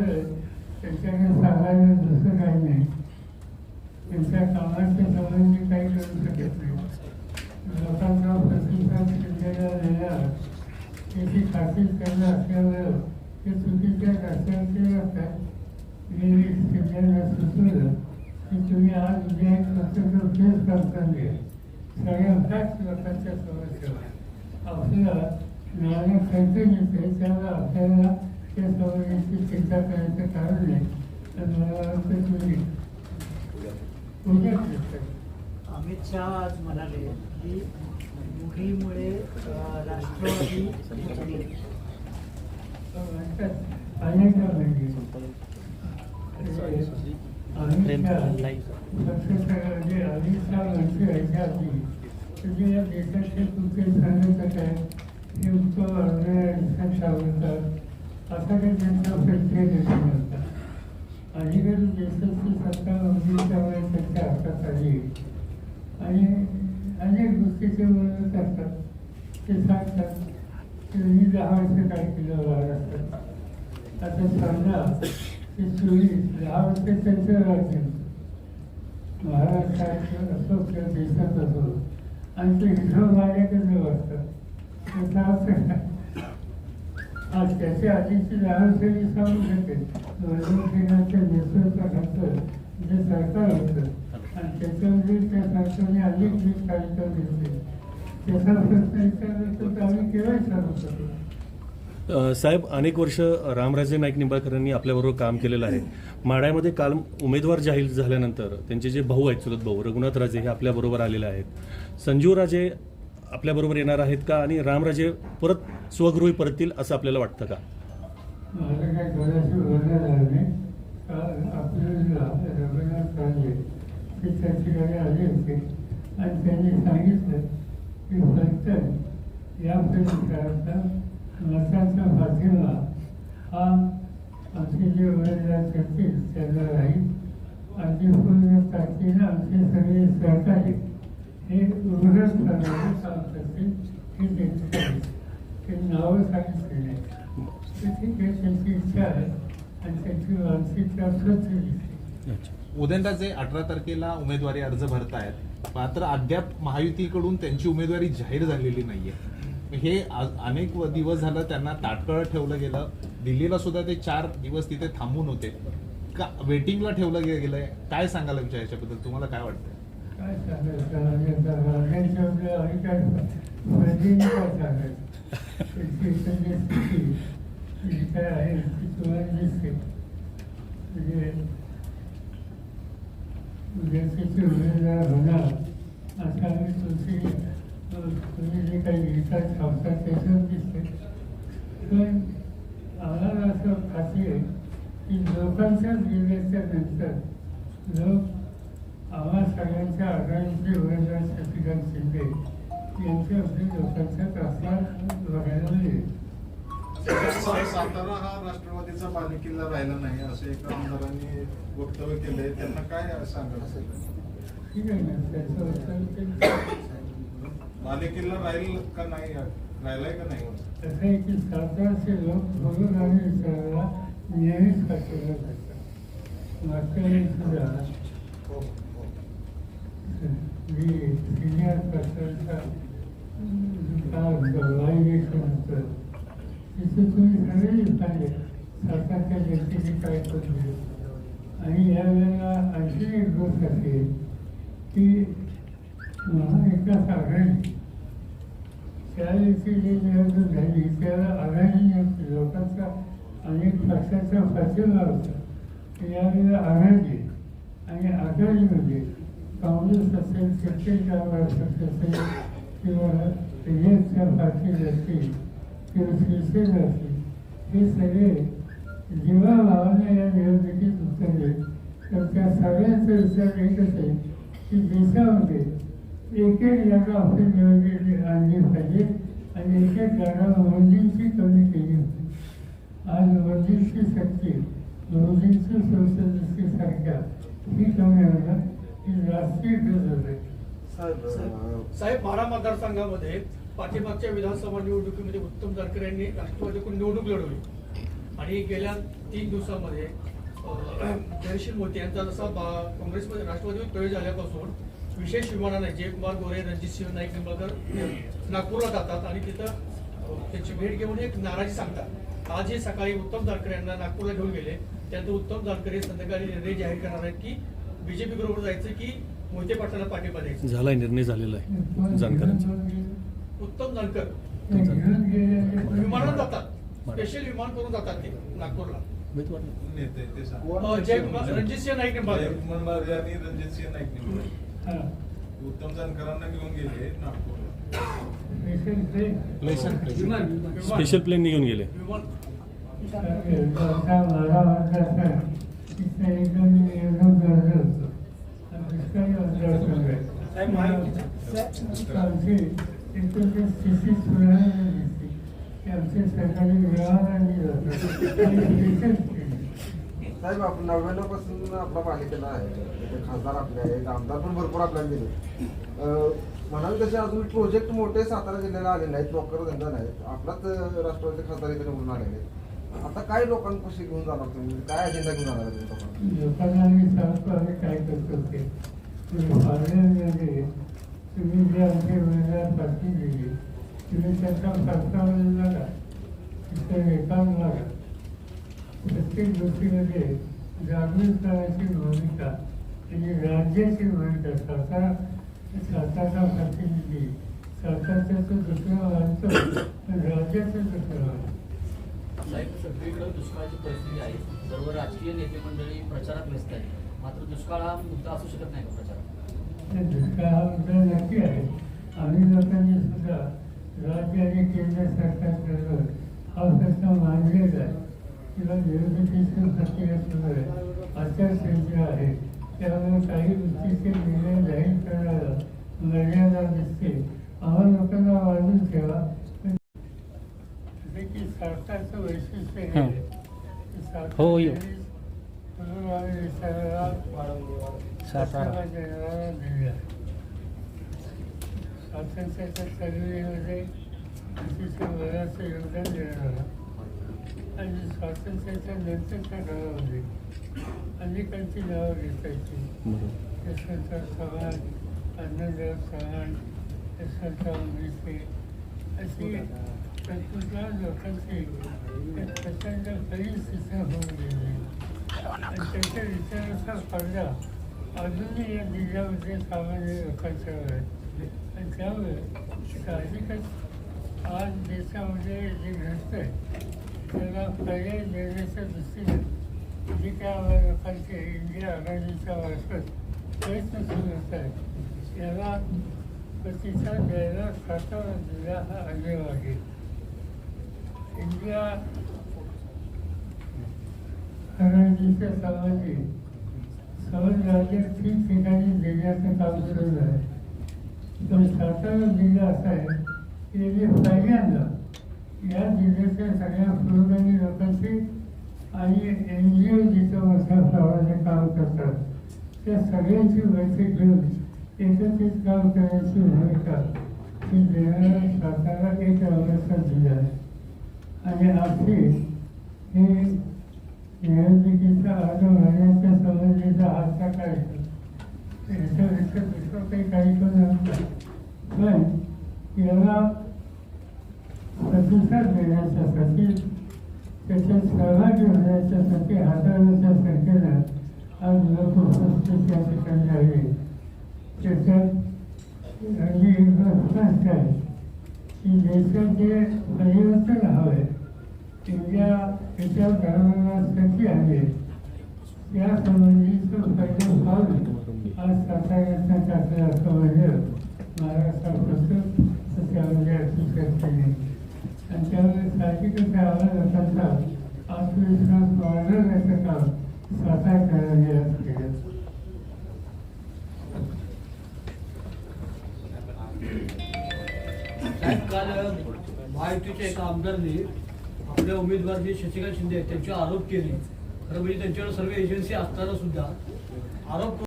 झालं त्यांच्याकडे सांगायला दुसरं काही नाही. त्यांच्या कामाच्या संबंधी काही करू शकत नाही. लोकांचा प्रतिसाद शिंदेला दिला त्याची खात्री करणं असल्यामुळं ते चुकीच्या रस्त्याचे असतात. मी शिंदेला सुचवलं की तुम्ही आज उद्या एक स्वतंत्र प्रेस करताना सगळ्यांच्याच लोकांच्या समस्या. ठेवा आपल्याला नाणं खर्च येते त्याला आपल्याला त्या समस्येची चिंता करायचं कारण नाही. तर मला तुम्ही. अमित शहा आज म्हणाले की मोदीमुळे अं, राष्ट्रवादी म्हणजे अमित शहा म्हणजे आधी म्हणजे या देशाचे कुठे सांगत काय हे उत्तम अर्धे सावरतात असा काही त्यांचा प्रत्यय दिसून होता अलीकडे देशाची सत्ता त्यामुळे त्यांच्या हातात आली. आणि अनेक गोष्टीचे ते करतात. ते सांगतात की मी दहा वर्ष काय केलं महाराष्ट्रात आता समजा ते चोवीस दहा वर्ष त्यांचं राज्य महाराष्ट्रात असो किंवा देशात असो. आणि ते हिशोब माझ्याकडे असतात त्याचा असं काय? आधीची सांगू शकेल जे सरकार होतं. आणि त्याच्यामध्ये त्या सरकारने अनेक कार्यक्रम घेतले. त्याचा प्रश्न विचारला तर आम्ही केव्हाही सांगू शकतो साहेब अनेक वर्ष रामराजे नाईक निंबाळकरांनी आपल्याबरोबर काम केलेलं आहे. माढ्यामध्ये काल उमेदवार जाहीर झाल्यानंतर त्यांचे जे भाऊ आहेत चुलत भाऊ रघुनाथ राजे हे आपल्याबरोबर आलेले आहेत. संजीव राजे आपल्याबरोबर येणार आहेत का? आणि रामराजे परत स्वगृही परतील असं आपल्याला वाटतं का? आपले आणि त्यांनी सांगितलं की फक्त या पाठिंबा हा आमचे जे उमेदवार करतील त्यांना राहील. आणि पूर्ण ताकदीनं आमचे सगळे सहकारी हे उघडच करण्याचं काम हे ते नावं सांगितले नाही तर ठीक आहे त्यांची इच्छा आहे आणि त्यांची मानसिकता स्वच्छ उदयनराजे अठरा तारखेला उमेदवारी अर्ज भरतायत मात्र अद्याप महायुतीकडून त्यांची उमेदवारी जाहीर झालेली नाहीये. हे अनेक दिवस झालं त्यांना ताटकळत ठेवलं गेलं. दिल्लीला सुद्धा ते चार दिवस तिथे थांबून होते. का वेटिंगला ठेवलं गेलं गेलंय? काय सांगाल विचार याच्याबद्दल? तुम्हाला काय वाटतंय? काय सांगायचं काय काय आहे ती दिसते म्हणजे उद्याचे होणार असं आम्ही तुमची तुम्ही जे काही लिहितात छापतात त्याच्यावर दिसते पण आम्हाला असं खात्री आहे की लोकांच्या गेल्याच्यानंतर लोक सगळ्यांच्या आघाडीचे उमेदवार शशिकांत शिंदे यांच्यामध्ये लोकांचा त्रासला बघायला मिळेल सातारा हा राष्ट्रवादीचा बालेकिल्ला राहिला नाही असं एका आमदारांनी वक्तव्य केलंय. त्यांना काय सांगाल? ठीक आहे ना त्याचं उत्तर ते बालेकिल्ला राहील का नाही? राहिलाय का नाही? कसं आहे की सातारचे लोक बघून आणि विचारायला नेहमीच पाठवलं जातात मागच्या सुद्धा मी सिनियर कशाचा काळ तिथे तुम्ही सगळे पाहिले सातारच्या जनतेने काय करून आणि यावेळेला आणखी एक गोष्ट असेल की महाविकास आघाडी. त्यावेळेची जी निवडणूक झाली त्याला आघाडी लोकांचा अनेक पक्षाचा पाठिंबा होता. यावेळेला आघाडी आणि आघाडीमध्ये काँग्रेस असेल सत्तेच्या पक्ष असेल किंवा रिएक्टच्या पार्टी असतील किंवा शिवसेना असतील हे सगळे जेव्हा भावाने या निवडणुकीत उतरले तर त्या सगळ्यांचा विचार एकच आहे की देशामध्ये एक एक जागा आपण निवडली आणली पाहिजे आणि एक एक जागा मोदींची कमी केली होती आज मोदींची शक्ती मोदींची संसदेची संख्या ही कमी होणार साहेब माढा मतदारसंघामध्ये पाठीमागच्या विधानसभा निवडणुकीमध्ये उत्तम जानकर यांनी राष्ट्रवादीकडून निवडणूक लढवली. आणि गेल्या तीन दिवसामध्ये अं, जयश्री मोती यांचा जसा काँग्रेसमध्ये राष्ट्रवादीवर प्रवेश झाल्यापासून विशेष विमानाने जयकुमार गोरे रणजितसिंह नाईक निंबाळकर नागपूरला जातात आणि तिथं त्यांची भेट घेऊन एक नाराजी सांगतात. आज हे सकाळी उत्तम जानकर यांना नागपूरला घेऊन गेले. त्यानंतर उत्तम जानकर हे संध्याकाळी निर्णय जाहीर करणार आहेत की बीजेपी बरोबर जायचं की मोहिते पाटलांना पाठिंबा द्यायचा झालाय निर्णय झालेला आहे जानकरांचा उत्तम जानकर विमानात जातात स्पेशल विमान करून जातात ते नागपूरला उमेदवार नेते ते सांग. अं, जयकुमार रणजितसिंह नाईक मार्गे आणि रणजितसिंह नाईक. हा. उत्तम जानकरांना घेऊन गेले नागपूरला. स्पेशल प्लेन घेऊन गेले विमान साहेब आपण नव्याण्णवपासून आपला पालिकेला आहे. म्हणजे खासदार आपले आहेत आमदार पण भरपूर आपल्याला दिले म्हणाल तसे अजून प्रोजेक्ट मोठे सातारा जिल्ह्याला आले आहेत नोकर धंदा नाहीत आपलाच अं, राष्ट्रवादी खासदार इथे म्हणून आलेले आहेत. आता काय लोकांपाशी घेऊन जाणार तुम्ही? काय अजेंडा घेऊन जाणार तुम्ही लोकांना? आम्ही सांगतो आम्ही काय करतो ते? पार्लरमध्ये तुम्ही जे आमचे उमेदवार पाठी दिली तुम्ही त्याचा प्रस्तावना लागा तिथं रेखाम लागा प्रत्येक गोष्टीमध्ये जागृत करण्याची भूमिका आणि राज्याची भूमिका सातारा सरकारचा प्रतिनिधी सातारचं दुसरं मानतो पण राज्याचं दुसरं मानतो साहेब सगळीकडे दुष्काळाची परिस्थिती आहे. सर्व राजकीय नेते मंडळी प्रचारात व्यस्त आहेत. मात्र दुष्काळ हा मुद्दा असू शकत नाही का प्रचारात? हा नक्की आहे. आम्ही लोकांनी सुद्धा राज्य आणि केंद्र सरकारकडं हा प्रश्न मांडलेला आहे किंवा निवडणुकीचं प्रक्रिया सुरू आहे. आचारसंहिता आहे. त्यामुळे काही गोष्टीचे निर्णय जाहीर करण्याला मर्यादा दिसते आम्हा लोकांना वाढून ठेवा. की सरकारचं वैशिष्ट्य हे हो, सातारा. स्वातंत्र्याच्या चळवळीमध्ये अतिशय बऱ्याचं योगदान देणारा आणि स्वातंत्र्याच्या नंतरच्या काळामध्ये अनेकांची नावं घेतायची. बरोबर. यशवंतराव चव्हाण अण्णाराव चव्हाण यशवंतराव उमेशे अशी प्रत्येक लोकांची प्रचंड परिस्थिती होऊन गेली. आणि त्याच्या विचाराचा पडदा अजूनही या जिल्ह्यामध्ये सामान्य लोकांच्यावर आहे आणि त्यामुळे साहजिकच आज देशामध्ये जे घडतंय त्याला पर्याय देण्याच्या दृष्टीने जे काय लोकांचे इंडिया आघाडीच्या मार्फत प्रयत्न सुरू होत आहेत याला प्रतिसाद द्यायला सातारा जिल्हा हा आग्रह आहे. इंडिया आघाडीच्या सामाजिक समज राज्यात ठिकठिकाणी देण्याचं काम सुरू आहे तर सातारा जिल्हा असा आहे की याने पहिल्यांदा या जिल्ह्याच्या सगळ्या पुरोगामी लोकांची आणि एन जी ओ जिथं मोठ्या प्रमाणात काम करतात त्या सगळ्यांची बैठक घेऊन एकत्रित काम करण्याची भूमिका ही देणारा सातारा एक अमृतसर जिल्हा आहे. आणि आखी हे निवडणुकीचा अर्ज भरण्याच्या संबंधीचा हातचा काढतो दुसरं काही काही पण याला प्रतिसाद देण्याच्यासाठी त्याच्यात सहभागी होण्याच्यासाठी हजारोच्या संख्येनं आज लोक उपस्थित या ठिकाणी आहे त्याच्यात आणि एक आहे की देशात जे परिवर्तन हवं इंडिया घडवण्यासाठी आहे त्या संबंधीचं पहिलं पाऊल आज साताऱ्याचा टाकलं असं म्हणजे महाराष्ट्रापासून त्यामध्ये अतिशय केली आणि त्यामुळे साहजिकच आम्हाला लोकांचा आत्मविश्वास वाढवण्याचं काम सातार करायला केलं महायुतीच्या एका आमदारने आपल्या उमेदवार जे शशिकांत शिंदे त्यांचे त्यांच्यावर आरोप केले. खरं म्हणजे त्यांच्यावर सर्व एजन्सी असताना सुद्धा आरोप